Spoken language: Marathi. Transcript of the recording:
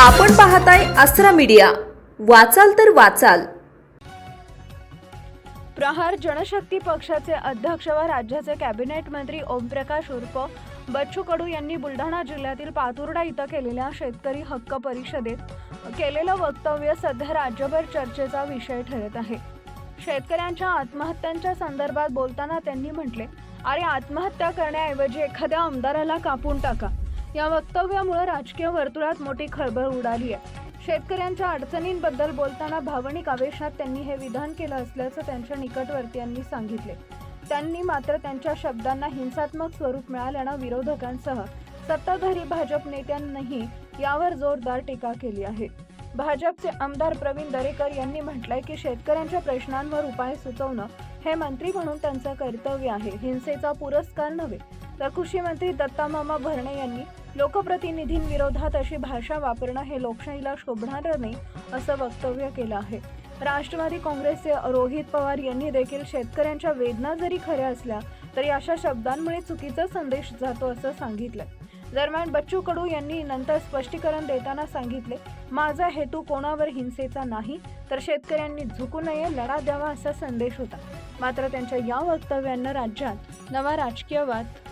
आपण पाहताय अस्त्रा मीडिया. वाचाल तर वाचाल. प्रहार जनशक्ती पक्षाचे अध्यक्ष व राज्याचे कॅबिनेट मंत्री ओमप्रकाश उर्फ बच्चू कडू यांनी बुलढाणा जिल्ह्यातील पातुर्डा इथं केलेल्या शेतकरी हक्क परिषदेत केलेलं वक्तव्य सध्या राज्यभर चर्चेचा विषय ठरत आहे. शेतकऱ्यांच्या आत्महत्यांच्या संदर्भात बोलताना त्यांनी म्हटले अरे आत्महत्या करण्याऐवजी एखाद्या आमदाराला कापून टाका. या वक्तव्यामुळे राजकीय वर्तुळात मोठी खळबळ उडाली आहे. शेतकऱ्यांच्या अडचणींबद्दल बोलताना भावनिक आवेशात त्यांनी हे विधान केलं असल्याचं त्यांच्या निकटवर्तीयांनी सांगितले. त्यांनी मात्र त्यांच्या शब्दांना हिंसात्मक स्वरूप मिळाल्यानं विरोधकांसह सत्ताधारी भाजप नेत्यांनीही यावर जोरदार टीका केली आहे. भाजपचे आमदार प्रवीण दरेकर यांनी म्हटलंय की शेतकऱ्यांच्या प्रश्नांवर उपाय सुचवणं हे मंत्री म्हणून त्यांचं कर्तव्य आहे. हिंसेचा पुरस्कार नव्हे तर कृषी मंत्री दत्तामामा भरणे यांनी लोकप्रतिनिधींविरोधात अशी भाषा वापरणं हे लोकशाहीला शोभणारं नाही असं वक्तव्य केलं आहे. राष्ट्रवादी काँग्रेसचे रोहित पवार यांनी देखील शेतकऱ्यांच्या वेदना जरी खऱ्या असल्या तरी अशा शब्दांमुळे चुकीचा संदेश जातो असं सांगितलं दरम्यान बच्चू कडू यांनी नंतर स्पष्टीकरण देताना सांगितले माझा हेतू कोणावर हिंसेचा नाही तर शेतकऱ्यांनी झुकू नये लढा द्यावा असा संदेश होता. मात्र त्यांच्या या वक्तव्यांना राज्यात नवा राजकीय वाद